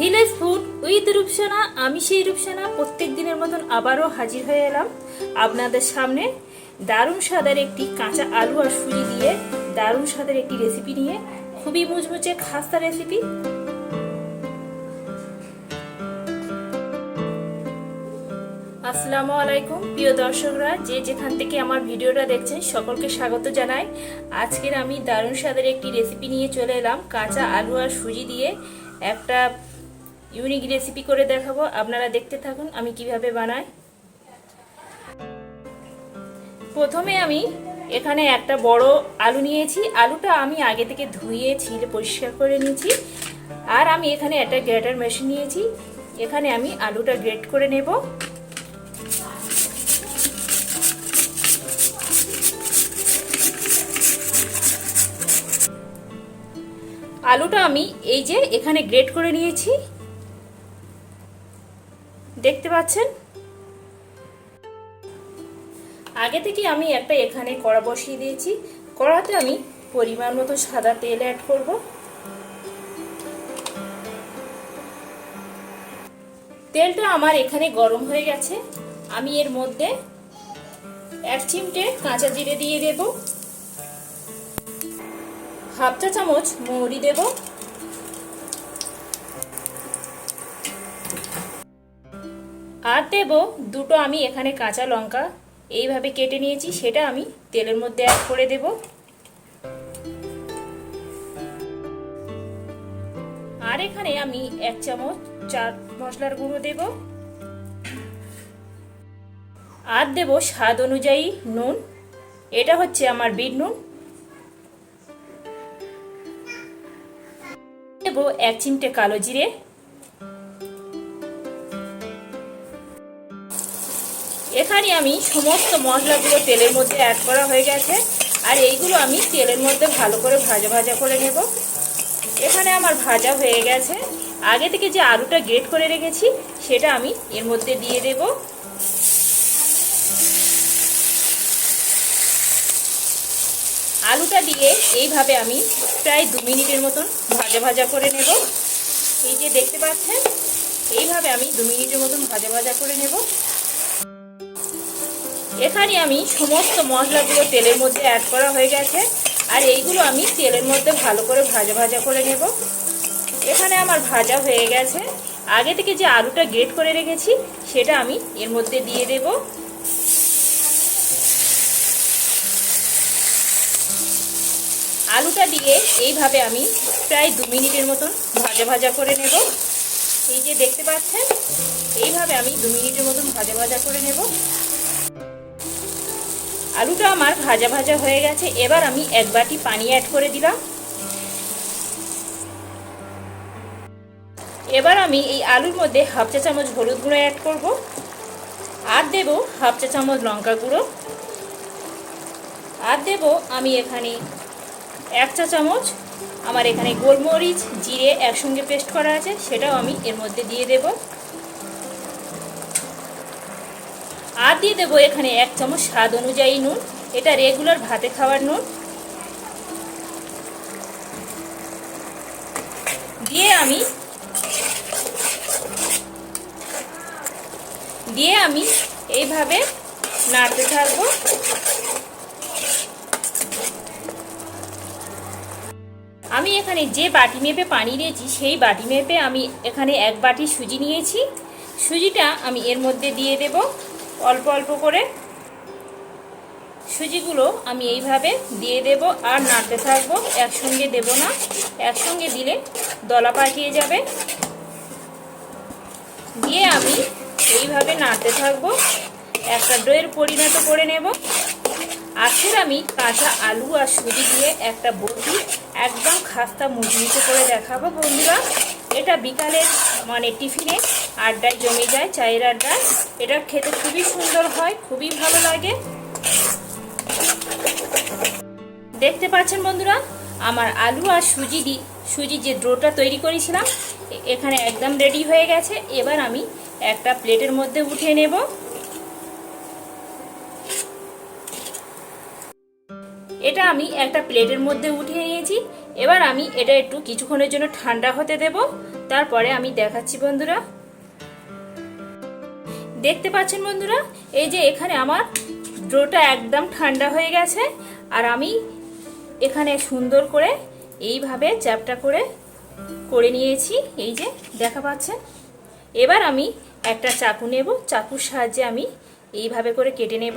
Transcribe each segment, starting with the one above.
Village food with Rupsana আমি সেই রূপসানা প্রত্যেক দিনের মতন আবারও হাজির হয়ে এলাম। আপনাদের সামনে দারুণ স্বাদের একটি কাঁচা আলু আর সুজি দিয়ে দারুণ স্বাদের একটি রেসিপি নিয়ে খুবই মুচমুচে খাস্তা রেসিপি আসসালামু আলাইকুম, প্রিয় দর্শকরা, যে যেখান থেকে আমার ভিডিওটা দেখছেন, সকলকে স্বাগত জানাই। আজকের আমি দারুণ স্বাদের একটি রেসিপি নিয়ে চলে এলাম, কাঁচা আলু আর সুজি দিয়ে একটা ইউনিক রেসিপি করে দেখাবো। আপনারা দেখতে থাকুন আমি কীভাবে বানাই। প্রথমে আমি এখানে একটা বড় আলু নিয়েছি। আলুটা আমি আগে থেকে ধুয়ে ছিলে পরিষ্কার করে নিয়েছি। আর আমি এখানে একটা গ্রেটার মেশিন নিয়েছি। এখানে আমি আলুটা গ্রেট করে নেব। আলুটা আমি এই যে এখানে গ্রেট করে নিয়েছি। দেখতে পাচ্ছেন? আগে থেকে আমি একটা এখানে কড়া বসিয়ে দিয়েছি। কড়াতে আমি পরিমাণ মতো সাদা তেল অ্যাড করব। তেলটা আমার এখানে গরম হয়ে গেছে। আমি এর মধ্যে এক চিমটে কাঁচা জিরে দিয়ে দেব। হাফ চা চামচ মৌরি দেব। আর দেব দুটো আমি এখানে কাঁচা লঙ্কা। এইভাবে কেটে নিয়েছি, সেটা আমি তেলের মধ্যে অ্যাড করে দেব। আর এখানে আমি এক চামচ চাট মশলার গুঁড়ো দেব। আর দেব স্বাদ অনুযায়ী নুন। এটা হচ্ছে আমার বিট নুন। দেব এক চিমটে কালো জিরে। এখানে আমি সমস্ত মশলাগুলো তেলের মধ্যে অ্যাড করা হয়ে গেছে। আর এইগুলো আমি তেলের মধ্যে ভালো করে ভাজা ভাজা করে নেব। এখানে আমার ভাজা হয়ে গেছে। আগে থেকে যে আলুটা গ্রেট করে রেখেছি, সেটা আমি এর মধ্যে দিয়ে দেব। আলুটা দিয়ে এইভাবে আমি প্রায় দু মিনিটের মতন ভাজা ভাজা করে নেব। এই যে দেখতে পাচ্ছেন, এইভাবে আমি দু মিনিটের মতন ভাজা ভাজা করে নেব। এখানে আমি সমস্ত মশলাগুলো তেলের মধ্যে অ্যাড করা হয়ে গেছে। আর এইগুলো আমি তেলের মধ্যে ভালো করে ভাজা ভাজা করে নেব। এখানে আমার ভাজা হয়ে গেছে। আগে থেকে যে আলুটা গ্রেট করে রেখেছি, সেটা আমি এর মধ্যে দিয়ে দেব। আলুটা দিয়ে এইভাবে আমি প্রায় দু মিনিটের মতন ভাজা ভাজা করে নেব। এই যে দেখতে পাচ্ছেন, এইভাবে আমি দু মিনিটের মতন ভাজা ভাজা করে নেব। আলুটা আমার ভাজা ভাজা হয়ে গেছে, এবার আমি এক বাটি পানি অ্যাড করে দিলাম। এবার আমি এই আলুর মধ্যে হাফ চা চামচ হলুদ গুঁড়ো অ্যাড করব, আর দেব হাফ চা চামচ লঙ্কা গুঁড়ো। আর দেব আমি এখানে এক চা চামচ, আমার এখানে গোলমরিচ, জিরে একসঙ্গে পেস্ট করা আছে, সেটাও আমি এর মধ্যে দিয়ে দেবো। আর দিয়ে দেবো এখানে এক চামচ স্বাদ অনুযায়ী নুন, এটা রেগুলার ভাতে খাওয়ার নুন। দিয়ে আমি দিয়ে আমি এইভাবে নাড়তে থাকব। আমি এখানে যে বাটি মেপে পানি দিয়েছি, সেই বাটি মেপে আমি এখানে এক বাটি সুজি নিয়েছি। সুজিটা আমি এর মধ্যে দিয়ে দেব। অল্প অল্প করে সুজিগুলো আমি এইভাবে দিয়ে দেব আর নাড়তে থাকব। একসঙ্গে দেব না। একসঙ্গে দিলে দলা পাকিয়ে যাবে। দিয়ে আমি এইভাবে নাড়তে থাকব। একটা ডোয়ের পরিণত করে নেব। আজকের আমি কাঁচা আলু আর সুজি দিয়ে একটা বটি একদম খাস্তা মুচমুচে করে দেখাবো বন্ধুরা। এটা বিকালের মানে টিফিনে আড্ডায় জমে যায়, চায়ের আড্ডায় এটা খেতে খুবই সুন্দর হয়, খুবই ভালো লাগে। দেখতে পাচ্ছেন বন্ধুরা, আমার আলু আর সুজি দি, সুজি যে ড্রোটা তৈরি করেছিলাম এখানে একদম রেডি হয়ে গেছে। এবার আমি একটা প্লেটের মধ্যে উঠিয়ে নেব। এটা আমি একটা প্লেটের মধ্যে উঠিয়ে নিয়েছি। এবার আমি এটা একটু কিছুক্ষণের জন্য ঠান্ডা হতে দেব। তারপরে আমি দেখাচ্ছি বন্ধুরা। দেখতে পাচ্ছেন বন্ধুরা, এই যে এখানে আমার ডোটা একদম ঠান্ডা হয়ে গেছে। আর আমি এখানে সুন্দর করে এইভাবে চ্যাপটা করে করে নিয়েছি। এই যে, দেখা পাচ্ছেন? এবার আমি একটা চাকু নেব। চাকুর সাহায্যে আমি এইভাবে করে কেটে নেব।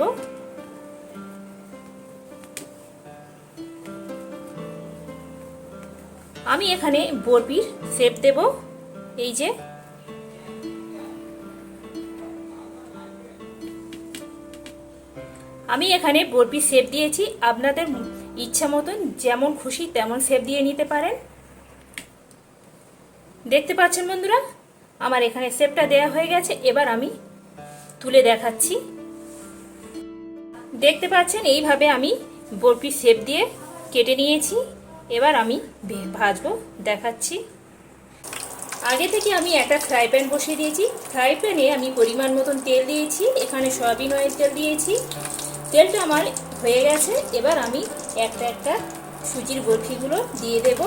আমি এখানে বরপির শেপ দেব। এই যে। আমি এখানে বরপি শেপ দিয়েছি। আপনাদের ইচ্ছা মতন যেমন খুশি তেমন শেপ দিয়ে নিতে পারেন। দেখতে পাচ্ছেন বন্ধুরা? আমার এখানে শেপটা দেয়া হয়ে গেছে। এবার আমি তুলে দেখাচ্ছি। দেখতে পাচ্ছেন, এইভাবে আমি বরপি শেপ দিয়ে কেটে নিয়েছি। এবার আমি ভাজবো, দেখাচ্ছি। আগে থেকে আমি একটা ফ্রাই প্যান বসিয়ে দিয়েছি। ফ্রাই প্যানে আমি পরিমাণ মতন তেল দিয়েছি, এখানে সয়াবিন অয়েল তেল দিয়েছি। তেলটা আমার হয়ে গেছে, এবার আমি একটা একটা সুজির বরফিগুলো দিয়ে দেব।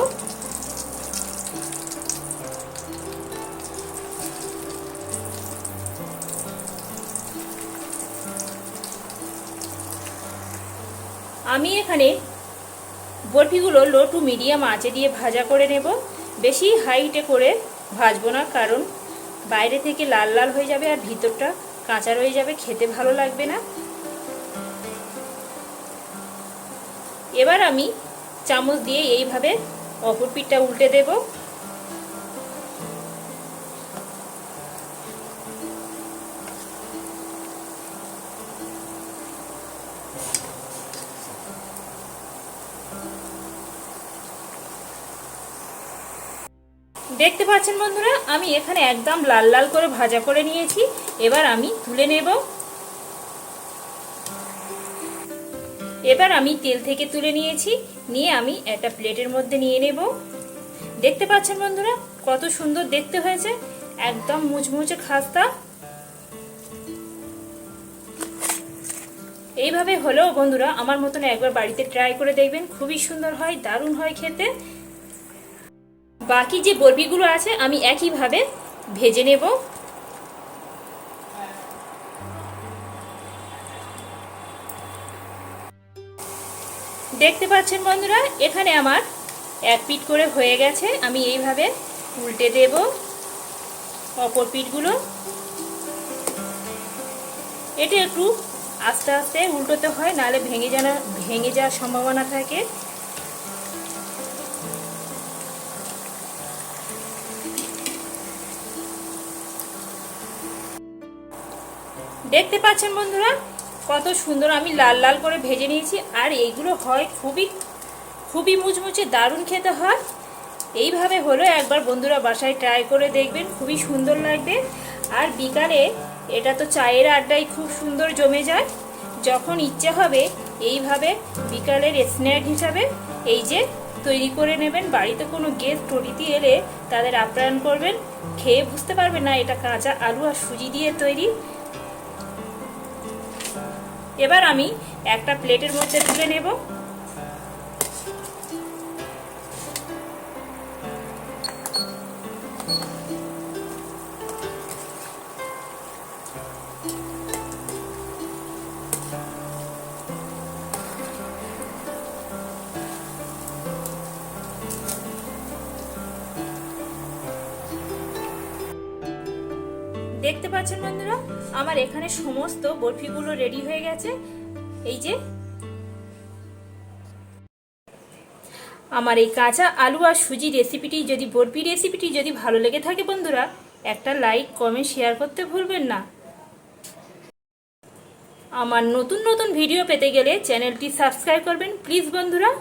আমি এখানে বরফিগুলো লো টু মিডিয়াম আঁচে দিয়ে ভাজা করে নেব। বেশি হাইটে করে ভাজবো না, কারণ বাইরে থেকে লাল লাল হয়ে যাবে আর ভিতরটা কাঁচা রয়ে যাবে, খেতে ভালো লাগবে না। এবার আমি চামচ দিয়ে এইভাবে অপর পিঠটা উল্টে দেব। দেখতে পাচ্ছেন বন্ধুরা, আমি এখানে একদম লাল লাল করে ভাজা করে নিয়েছি। এবার আমি তুলে নেব। এবার আমি তেল থেকে তুলে নিয়েছি। নিয়ে আমি একটা প্লেটের মধ্যে নিয়ে নেব। দেখতে পাচ্ছেন বন্ধুরা, কত সুন্দর দেখতে হয়েছে। একদম মুচমুচে খাস্তা। এইভাবে হলেও বন্ধুরা, আমার মতন একবার বাড়িতে ট্রাই করে দেখবেন। খুবই সুন্দর হয়, দারুণ হয় খেতে। বাকি যে বরবিগুলো আছে, আমি একইভাবে ভেজে নেব। দেখতে পাচ্ছেন বন্ধুরা, এখানে আমার এক পিট করে হয়ে গেছে। আমি এইভাবে উল্টে দেব অপর পিঠগুলো এটা একটু আস্তে আস্তে উল্টোতে হয় নালে ভেঙে জানা ভেঙে যাওয়ার সম্ভাবনা থাকে। দেখতে পাচ্ছেন বন্ধুরা, কত সুন্দর আমি লাল লাল করে ভেজে নিয়েছি, আর এইগুলো হয় খুবই খুবই মুচমুচে, দারুণ খেতে হয়। এইভাবে হলো একবার বন্ধুরা বাসায় ট্রাই করে দেখবেন, খুবই সুন্দর লাগবে। আর বিকালে এটা তো চায়ের আড্ডায় খুব সুন্দর জমে যায়। যখন ইচ্ছে হবে, এইভাবে বিকালের স্ন্যাক হিসাবে এই যে তৈরি করে নেবেন। বাড়িতে কোনো গেস্ট অতিথি এলে তাদের আপ্যায়ন করবেন। খেয়ে বুঝতে পারবে না, এটা কাঁচা আলু আর সুজি দিয়ে তৈরি। এবার আমি একটা প্লেটের মধ্যে তুলে নেব। দেখতে পাচ্ছেন বন্ধুরা? আমার এখানে সমস্ত বরফিগুলো রেডি হয়ে গেছে। এই যে। আমার এই কাঁচা আলু আর সুজি রেসিপিটি যদি, বরফি রেসিপিটি যদি ভালো লেগে থাকে বন্ধুরা, একটা লাইক কমেন্ট শেয়ার করতে ভুলবেন না। আমার নতুন নতুন ভিডিও পেতে গেলে চ্যানেলটি সাবস্ক্রাইব করবেন। প্লিজ বন্ধুরা।